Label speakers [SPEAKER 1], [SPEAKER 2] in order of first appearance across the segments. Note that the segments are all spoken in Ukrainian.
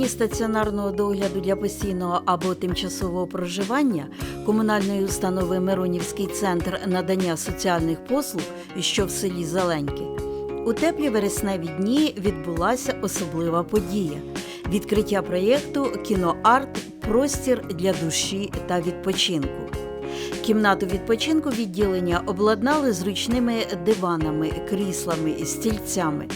[SPEAKER 1] приміщенні стаціонарного догляду для постійного або тимчасового проживання комунальної установи Миронівський центр надання соціальних послуг, що в селі Зеленьке, у теплі вересневі дні відбулася особлива подія відкриття проєкту Кіноарт Простір для душі та відпочинку. Кімнату відпочинку відділення обладнали зручними диванами, кріслами, стільцями.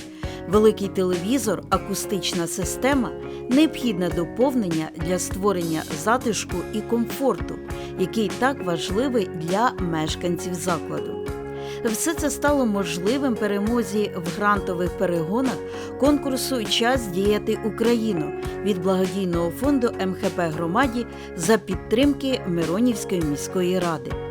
[SPEAKER 1] Великий телевізор, акустична система необхідне доповнення для створення затишку і комфорту, який так важливий для мешканців закладу. Все це стало можливим перемозі в грантових перегонах конкурсу Час діяти Україну від благодійного фонду МХП громаді за підтримки Миронівської міської ради.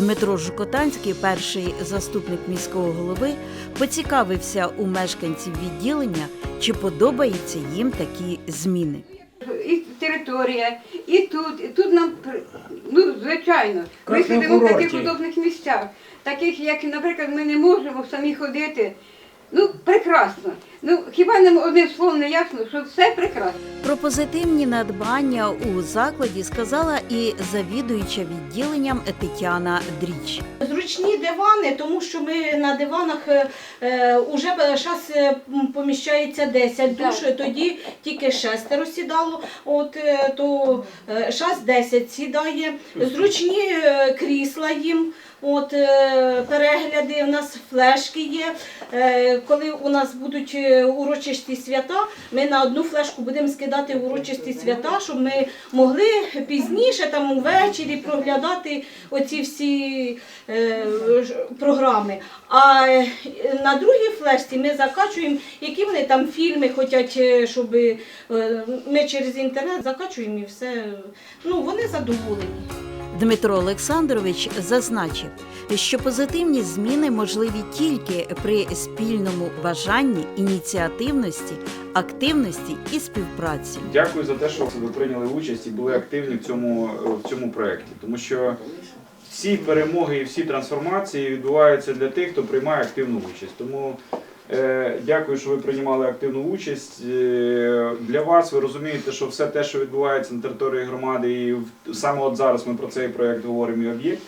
[SPEAKER 1] Дмитро Жукотанський, перший заступник міського голови, поцікавився у мешканців відділення, чи подобаються їм такі зміни.
[SPEAKER 2] І територія, і тут, і тут нам ну звичайно. Ми сидимо в таких удобних місцях, таких як, наприклад, ми не можемо самі ходити. Ну, прекрасно. Ну хіба нам одним словом не ясно, що все прекрасно.
[SPEAKER 1] Про позитивні надбання у закладі сказала і завідуюча відділенням Тетяна Дріч.
[SPEAKER 3] Зручні дивани, тому що ми на диванах е, е, уже зараз поміщається 10 душ,
[SPEAKER 2] Так.
[SPEAKER 3] тоді тільки шестеро сідало, от, е, то зараз 10 сідає. Зручні е, крісла їм. От е, перегляди, у нас флешки є. Е, Коли у нас будуть е, урочисті свята, ми на одну флешку будемо скидати урочисті свята, щоб ми могли пізніше, там увечері проглядати оці всі е, програми. А е, на другій флешці ми закачуємо, які вони там фільми хочуть, е, щоб е, ми через інтернет закачуємо і все. Ну, вони задоволені.
[SPEAKER 1] Дмитро Олександрович зазначив, що позитивні зміни можливі тільки при спільному бажанні, ініціативності, активності і співпраці.
[SPEAKER 4] Дякую за те, що ви прийняли участь і були активні в цьому, в цьому проєкті. Тому що всі перемоги і всі трансформації відбуваються для тих, хто приймає активну участь. Тому дякую, що ви приймали активну участь. Е, для вас ви розумієте, що все те, що відбувається на території громади, і саме от зараз ми про цей проєкт говоримо і об'єкт.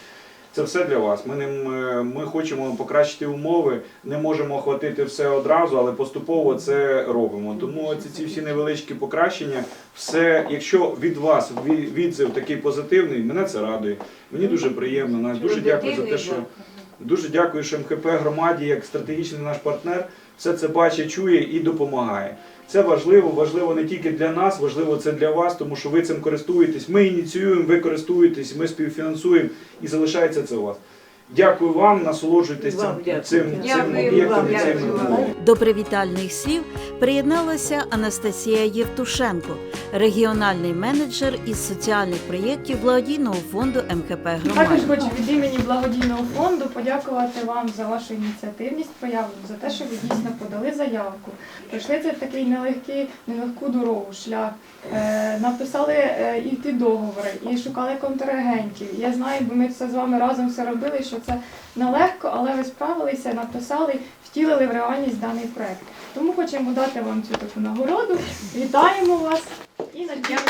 [SPEAKER 4] Це все для вас. Ми ним е, ми хочемо покращити умови, не можемо охватити все одразу, але поступово це робимо. Тому ці, ці всі невеличкі покращення, все, якщо від вас ві- відзив такий позитивний, мене це радує. Мені дуже приємно. Настя. Дуже дякую за те, що дуже дякую, що МХП громаді як стратегічний наш партнер все це бачить, чує і допомагає. Це важливо, важливо не тільки для нас, важливо це для вас, тому що ви цим користуєтесь. Ми ініціюємо, ви користуєтесь, ми співфінансуємо і залишається це у вас. Дякую вам, насолоджуйтесь цим, цим, цим
[SPEAKER 2] Дякую
[SPEAKER 4] об'єктом і цим.
[SPEAKER 1] До привітальних слів приєдналася Анастасія Євтушенко, регіональний менеджер із соціальних проєктів благодійного фонду МХП
[SPEAKER 5] Також хочу від імені благодійного фонду подякувати вам за вашу ініціативність, проявлену, за те, що ви дійсно подали заявку. Пройшли цей такий нелегкий, нелегку дорогу, шлях, е, написали е, і ті договори, і шукали контрагентів. Я знаю, бо ми це з вами разом все робили, що це нелегко, але ви справилися, написали, втілили в реальність даний проект. Тому хочемо дати вам цю таку нагороду. Вітаємо вас і надіємо.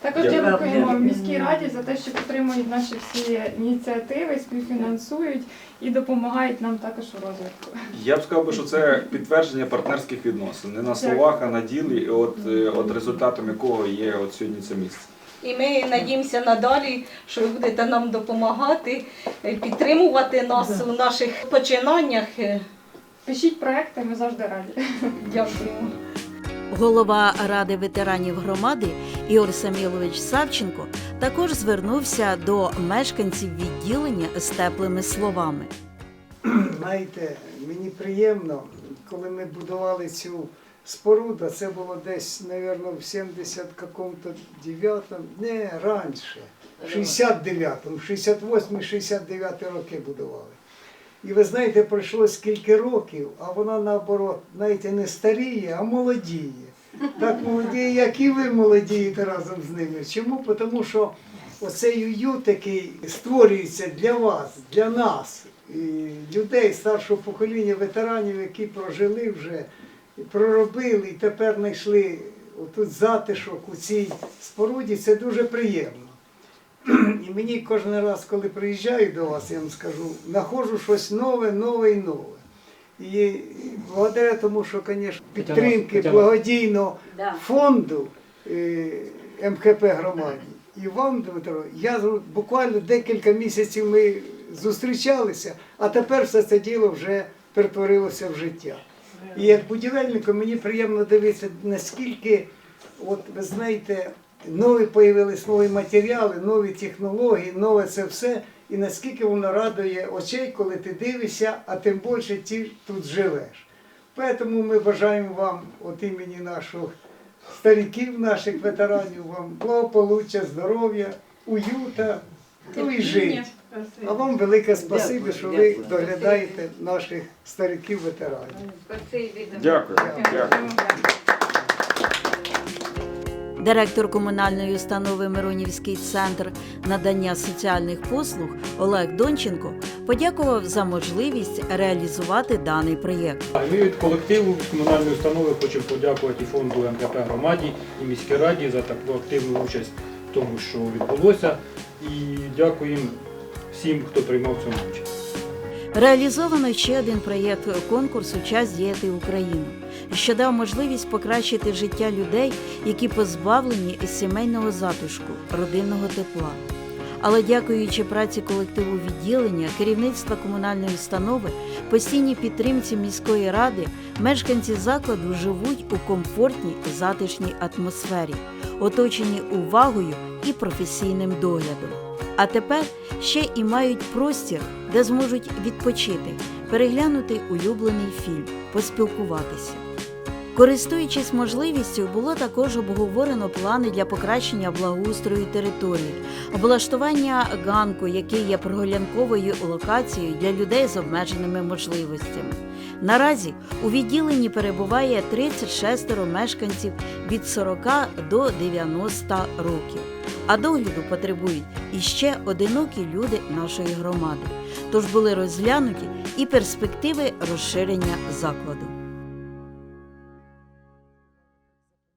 [SPEAKER 5] Також
[SPEAKER 4] Дякую.
[SPEAKER 5] дякуємо міській раді за те, що підтримують наші всі ініціативи, співфінансують і допомагають нам також у розвитку.
[SPEAKER 4] Я б сказав, би, що це підтвердження партнерських відносин. Не на словах, а на ділі, і от, е, от результатом якого є от сьогодні це місце.
[SPEAKER 3] І ми надіємося надалі, що ви будете нам допомагати, е, підтримувати нас у наших починаннях. Е,
[SPEAKER 5] Пишіть проекти, ми завжди раді.
[SPEAKER 3] Дякуємо.
[SPEAKER 1] Голова ради ветеранів громади Ігор Самілович Савченко також звернувся до мешканців відділення з теплими словами.
[SPEAKER 6] Знаєте, мені приємно, коли ми будували цю споруду, це було десь, мабуть, в 70 какому-то 9-му, не раніше, в 69-му, 68-69 роки будували. І ви знаєте, пройшло скільки років, а вона наоборот, знаєте, не старіє, а молодіє. Так молодіє, як і ви молодієте разом з ними. Чому? Тому що оцей уют, який створюється для вас, для нас, і людей старшого покоління, ветеранів, які прожили вже, проробили і тепер знайшли отут затишок у цій споруді, це дуже приємно. І мені кожен раз, коли приїжджаю до вас, я вам скажу, знаходжу щось нове, нове і нове. І благодаря тому, що, звісно, підтримки благодійного фонду е, МХП громаді. І вам, Дмитро, я буквально декілька місяців ми зустрічалися, а тепер все це діло вже перетворилося в життя. І як будівельнику мені приємно дивитися, наскільки, от ви знаєте, нові появились нові матеріали, нові технології, нове це все. І наскільки воно радує очей, коли ти дивишся, а тим більше ти тут живеш. Тому ми бажаємо вам от імені наших стариків, наших ветеранів, вам благополуччя, здоров'я, уюта, ну і жити. А вам велике спасибі, що ви доглядаєте наших стариків ветеранів.
[SPEAKER 4] Дякую. Дякую.
[SPEAKER 1] Директор комунальної установи Миронівський центр надання соціальних послуг Олег Донченко подякував за можливість реалізувати даний проєкт.
[SPEAKER 7] Ми від колективу комунальної установи хочемо подякувати і фонду МКП громаді і міській раді за таку активну участь в тому, що відбулося. І дякуємо всім, хто приймав в цьому участь.
[SPEAKER 1] Реалізовано ще один проєкт конкурсу Час діяти Україну, що дав можливість покращити життя людей, які позбавлені сімейного затишку, родинного тепла. Але дякуючи праці колективу відділення, керівництва комунальної установи, постійній підтримці міської ради, мешканці закладу живуть у комфортній затишній атмосфері, оточені увагою і професійним доглядом. А тепер ще і мають простір, де зможуть відпочити, переглянути улюблений фільм, поспілкуватися. Користуючись можливістю, було також обговорено плани для покращення благоустрою території, облаштування ганку, який є прогулянковою локацією для людей з обмеженими можливостями. Наразі у відділенні перебуває 36 мешканців від 40 до 90 років. А догляду потребують іще одинокі люди нашої громади. Тож були розглянуті і перспективи розширення закладу.